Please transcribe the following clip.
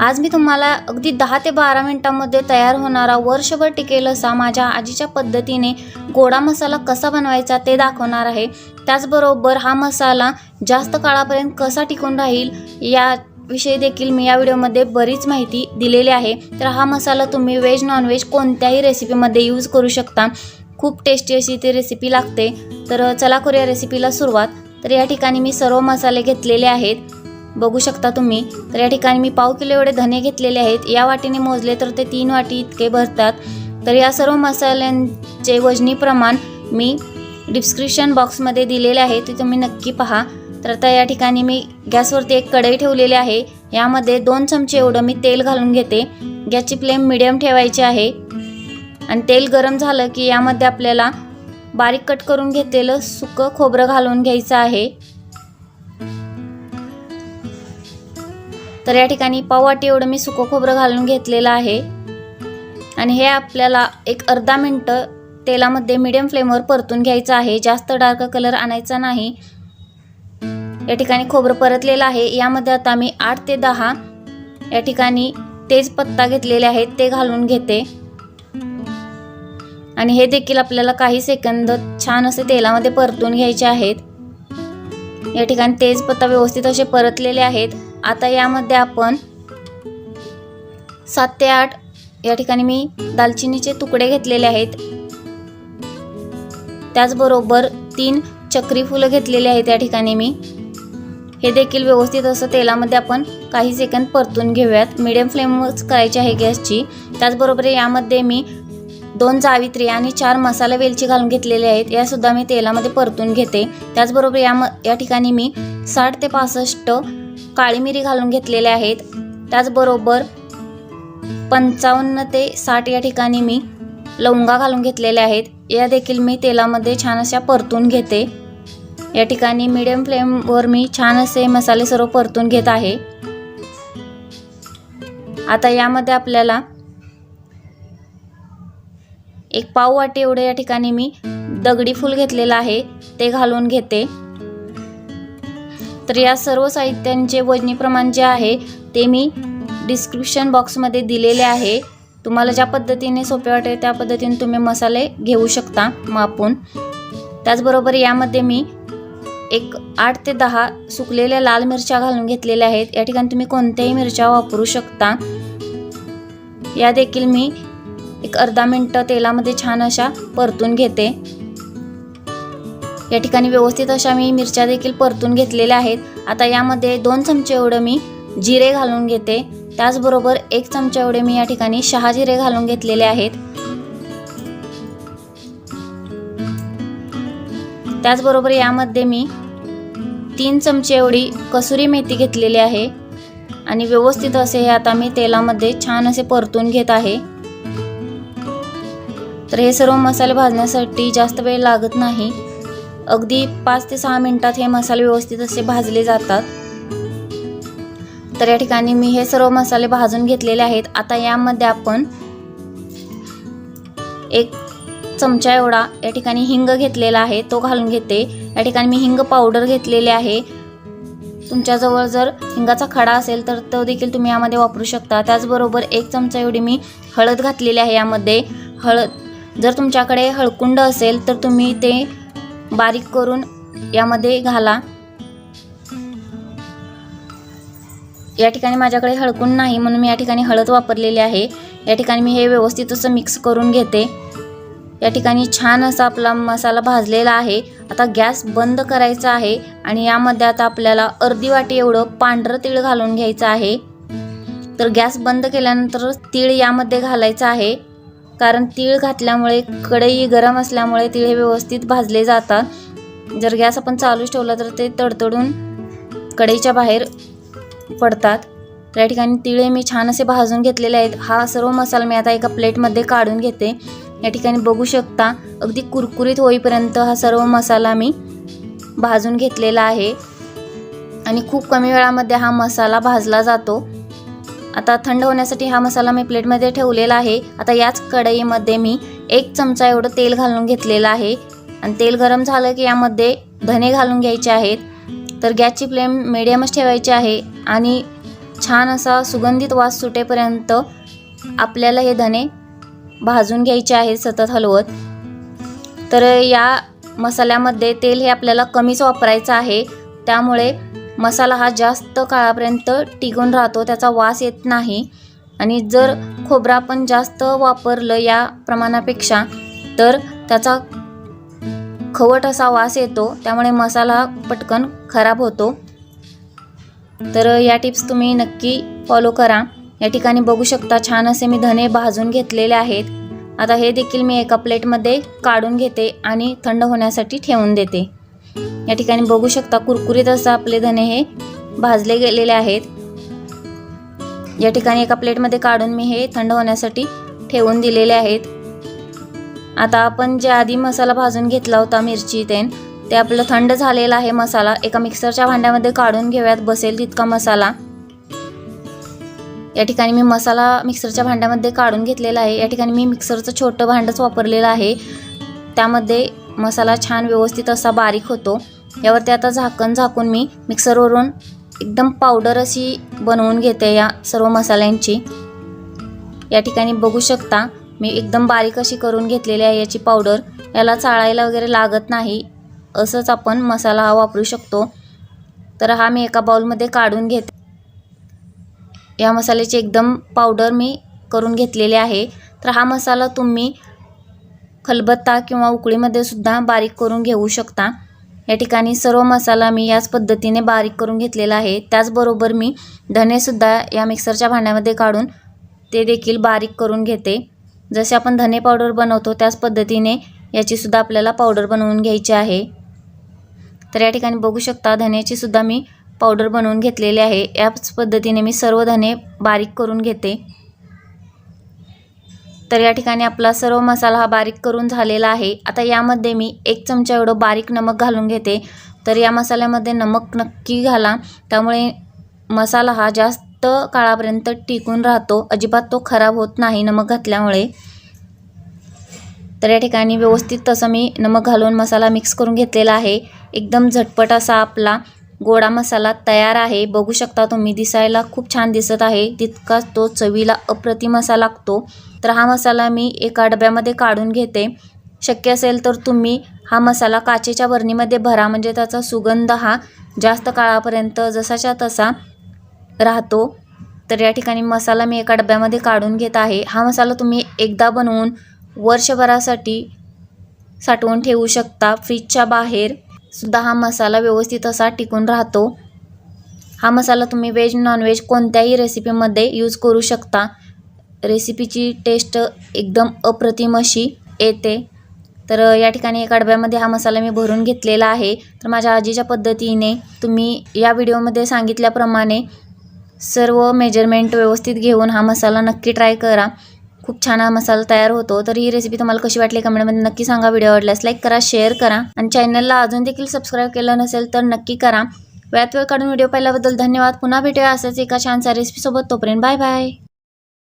आज मी तुम्हाला अगदी दहा ते बारा मिनिटांमध्ये तयार होणारा वर्षभर टिकेल असा माझ्या आजीच्या पद्धतीने गोडा मसाला कसा बनवायचा ते दाखवणार आहे. त्याचबरोबर हा मसाला जास्त काळापर्यंत कसा टिकून राहील या विषयी देखील मी या व्हिडिओमध्ये बरीच माहिती दिलेली आहे. तर हा मसाला तुम्ही व्हेज नॉनव्हेज कोणत्याही रेसिपीमध्ये यूज करू शकता. खूप टेस्टी अशी ती रेसिपी लागते. तर चला करूया रेसिपीला सुरुवात. तर या ठिकाणी मी सर्व मसाले घेतलेले आहेत. बघू शकता तुम्ही. तर या ठिकाणी मी पाव किलो एवढे धने घेतलेले आहेत. या वाटीने मोजले तर ते तीन वाटी इतके भरतात. तर या सर्व मसाल्यांचे वजनी प्रमाण मी डिस्क्रिप्शन बॉक्समध्ये दिलेले आहे. ते तुम्ही नक्की पहा. तर आता या ठिकाणी मी गॅसवरती एक कढई ठेवलेली आहे. यामध्ये दोन चमचे एवढं मी तेल घालून घेते. गॅसची फ्लेम मिडियम ठेवायची आहे. आणि तेल गरम झालं की यामध्ये आपल्याला बारीक कट करून घेतलेलं सुकं खोबरं घालून घ्यायचं आहे. तर या ठिकाणी पाववाटी एवढं मी सुकं खोबरं घालून घेतलेलं आहे. आणि हे आपल्याला एक अर्धा मिनटं तेलामध्ये मिडियम फ्लेमवर परतून घ्यायचं आहे. जास्त डार्क कलर आणायचा नाही. या ठिकाणी खोबरं परतलेलं आहे. यामध्ये आता मी आठ ते दहा या ठिकाणी तेजपत्ता घेतलेले आहेत. ते घालून घेते. आणि हे देखील आपल्याला काही सेकंद छान असे तेलामध्ये परतून घ्यायचे आहेत. या ठिकाणी तेजपत्ता व्यवस्थित असे परतलेले आहेत. आता यामध्ये आपण सात ते आठ या ठिकाणी मी दालचिनीचे तुकडे घेतलेले आहेत. त्याचबरोबर तीन चक्री फुलं घेतलेली आहेत या ठिकाणी मी. हे देखील व्यवस्थित असं तेलामध्ये आपण काही सेकंद परतून घेऊयात. मिडियम फ्लेमच करायची आहे गॅसची. त्याचबरोबर यामध्ये मी दोन जावित्री आणि चार मसाला वेलची घालून घेतलेले आहेत. यासुद्धा मी तेलामध्ये परतून घेते. त्याचबरोबर या म या ठिकाणी मी साठ ते पासष्ट काळी मिरी घालून घेतलेल्या आहेत. त्याचबरोबर पंचावन्न ते साठ या ठिकाणी मी लवंगा घालून घेतलेल्या आहेत. या देखील मी तेलामध्ये छान अशा परतून घेते. या ठिकाणी मिडियम फ्लेमवर मी छान असे मसाले सर्व परतून घेत आहे. आता यामध्ये आपल्याला एक पाव वाटी एवढे या ठिकाणी मी दगडी फूल घेतलेलं आहे. ते घालून घेते. तर या सर्व साहित्यांचे वजनी प्रमाण जे आहे ते मी डिस्क्रिप्शन बॉक्समध्ये दिलेले आहे. तुम्हाला ज्या पद्धतीने सोपे वाटेल त्या पद्धतीने तुम्ही मसाले घेऊ शकता मापून. त्याचबरोबर यामध्ये मी एक आठ ते दहा सुकलेल्या लाल मिरच्या घालून घेतलेल्या आहेत. या ठिकाणी तुम्ही कोणत्याही मिरच्या वापरू शकता. या देखील मी एक अर्धा मिनटं तेलामध्ये छान अशा परतून घेते. या ठिकाणी व्यवस्थित अशा मी मिरच्या देखील परतून घेतलेल्या आहेत. आता यामध्ये दोन चमचे एवढं मी जिरे घालून घेते. त्याचबरोबर एक चमचा एवढे मी या ठिकाणी शहा जिरे घालून घेतलेले आहेत. त्याचबरोबर यामध्ये मी तीन चमचे एवढी कसुरी मेथी घेतलेली आहे. आणि व्यवस्थित असे हे आता मी तेलामध्ये छान असे परतून घेत आहे. तर हे सर्व मसाले भाजण्यासाठी जास्त वेळ लागत नाही. अगदी पाच ते सहा मिनटात हे मसाले व्यवस्थित असे भाजले जातात. तर या ठिकाणी मी हे सर्व मसाले भाजून घेतलेले आहेत. आता यामध्ये आपण एक चमचा एवढा या ठिकाणी हिंग घेतलेला आहे तो घालून घेते. या ठिकाणी मी हिंग पावडर घेतलेले आहे. तुमच्याजवळ जर हिंगाचा खडा असेल तर तो देखील तुम्ही यामध्ये वापरू शकता. त्याचबरोबर एक चमचा एवढी मी हळद घातलेली आहे यामध्ये. हळद जर तुमच्याकडे हळकुंड असेल तर तुम्ही ते बारीक करून यामध्ये घाला. या ठिकाणी माझ्याकडे हळकून नाही म्हणून मी या ठिकाणी हळद वापरलेली आहे. या ठिकाणी मी हे व्यवस्थित असं मिक्स करून घेते. या ठिकाणी छान असा आपला मसाला भाजलेला आहे. आता गॅस बंद करायचा आहे आणि यामध्ये आता आपल्याला अर्धी वाटी एवढं पांढरं तीळ घालून घ्यायचं आहे. तर गॅस बंद केल्यानंतर तीळ यामध्ये घालायचं आहे. कारण तीळ घातल्यामुळे कढई गरम असल्यामुळे तीळ हे व्यवस्थित भाजले जातात. जर गॅस आपण चालूच ठेवला तर ते तडतडून कढईच्या बाहेर पडतात. तर या ठिकाणी तिळे मी छान असे भाजून घेतलेले आहेत. हा सर्व मसाला मी आता एका प्लेटमध्ये काढून घेते. या ठिकाणी बघू शकता अगदी कुरकुरीत होईपर्यंत हा सर्व मसाला मी भाजून घेतलेला आहे. आणि खूप कमी वेळामध्ये हा मसाला भाजला जातो. आता थंड होण्यासाठी हा मसाला मी प्लेटमध्ये ठेवलेला आहे. आता याच कढईमध्ये मी एक चमचा एवढं तेल घालून घेतलेलं आहे. आणि तेल गरम झालं की यामध्ये धने घालून घ्यायचे आहेत. तर गॅसची फ्लेम मिडियमच ठेवायची आहे. आणि छान असा सुगंधित वास सुटेपर्यंत आपल्याला हे धने भाजून घ्यायचे आहेत सतत हलवत. तर या मसाल्यामध्ये तेल हे आपल्याला कमीच वापरायचं आहे. त्यामुळे मसाला हा जास्त काळापर्यंत टिकून राहतो त्याचा वास येत नाही. आणि जर खोबरं आपण जास्त वापरलं या प्रमाणापेक्षा तर त्याचा खवट असा वास येतो त्यामुळे मसाला पटकन खराब होतो. तर या टिप्स तुम्ही नक्की फॉलो करा. या ठिकाणी बघू शकता छान असे मी धने भाजून घेतलेले आहेत. आता हे देखील मी एका प्लेटमध्ये काढून घेते आणि थंड होण्यासाठी ठेवून देते. या ठिकाणी बघू शकता कुरकुरीत असं आपले धने हे भाजले गेलेले आहेत. या ठिकाणी एका प्लेटमध्ये काढून मी हे थंड होण्यासाठी ठेवून दिलेले आहेत. आता आपण जे आधी मसाला भाजून घेतला होता मिरची तेन ते आपलं थंड झालेला आहे मसाला. एका मिक्सरच्या भांड्यामध्ये काढून घेऊयात बसेल तितका मसाला. या ठिकाणी मी मसाला मिक्सरच्या भांड्यामध्ये काढून घेतलेला आहे. या ठिकाणी मी मिक्सरचं छोटं भांडंच वापरलेलं आहे. त्यामध्ये मसाला छान व्यवस्थित असा बारीक होतो. यावरती आता झाकण झाकून मी मिक्सरवरून एकदम पावडर अशी बनवून घेते या सर्व मसाल्यांची. या ठिकाणी बघू शकता मी एकदम बारीक अशी करून घेतलेली आहे याची पावडर. याला चाळायला वगैरे लागत नाही असंच आपण मसाला हा वापरू शकतो. तर हा मी एका बाउलमध्ये काढून घेते. या मसाल्याची एकदम पावडर मी करून घेतलेली आहे. तर हा मसाला तुम्ही खलबत्ता किंवा उकळीमध्ये सुद्धा बारीक करून घेऊ शकता. या ठिकाणी सर्व मसाला मी याच पद्धतीने बारीक करून घेतलेला आहे. त्याचबरोबर मी धनेसुद्धा या मिक्सरच्या भांड्यामध्ये काढून ते देखील बारीक करून घेते. जसे आपण धने पावडर बनवतो त्याच पद्धतीने याचीसुद्धा आपल्याला पावडर बनवून घ्यायची आहे. तर या ठिकाणी बघू शकता धन्याचीसुद्धा मी पावडर बनवून घेतलेली आहे. याच पद्धतीने मी सर्व धने बारीक करून घेते. तर या ठिकाणी आपला सर्व मसाला हा बारीक करून झालेला आहे. आता यामध्ये मी एक चमचा एवढं बारीक नमक घालून घेते. तर या मसाल्यामध्ये नमक नक्की घाला. त्यामुळे मसाला हा जास्त काळापर्यंत टिकून राहतो. अजिबात तो खराब होत नाही नमक घातल्यामुळे. तर या ठिकाणी व्यवस्थित तसं मी नमक घालून मसाला मिक्स करून घेतलेला आहे. एकदम झटपट असा आपला गोडा मसाला तयार आहे. बघू शकता तुम्ही दिसायला खूप छान दिसत आहे. तितकाच तो चवीला अप्रतिम असा लागतो. तर हा मसाला मी एका डब्यामध्ये काढून घेते. शक्य असेल तर तुम्ही हा मसाला काचेच्या बरणीमध्ये भरा. म्हणजे त्याचा सुगंध हा जास्त काळापर्यंत जसाच्या तसा राहतो. तर या ठिकाणी मसाला मी एका डब्यामध्ये काढून घेत आहे. हा मसाला तुम्ही एकदा बनवून वर्षभरासाठी साठवून ठेवू शकता फ्रीजच्या बाहेर. सुद्धा हा मसाला व्यवस्थित असा टिकून राहतो. हा मसाला तुम्ही व्हेज नॉनव्हेज कोणत्याही रेसिपीमध्ये यूज करू शकता. रेसिपीची टेस्ट एकदम अप्रतिम अशी येते. तर या ठिकाणी एका डब्यामध्ये हा मसाला मी भरून घेतलेला आहे. तर माझ्या आजीच्या पद्धतीने तुम्ही या व्हिडिओमध्ये सांगितल्याप्रमाणे सर्व मेजरमेंट व्यवस्थित घेऊन हा मसाला नक्की ट्राय करा. खूप छान हा मसाला तयार होतो. तर ही रेसिपी तुम्हाला कशी वाटली कमेंटमध्ये नक्की सांगा. व्हिडिओ आवडल्यास लाईक करा शेअर करा. आणि चॅनलला अजून देखील सबस्क्राईब केलं नसेल तर नक्की करा. वेळात वेळ काढून व्हिडिओ पाहिल्याबद्दल धन्यवाद. पुन्हा भेटूया असंच एका छानसा रेसिपीसोबत तोपर्यंत बाय बाय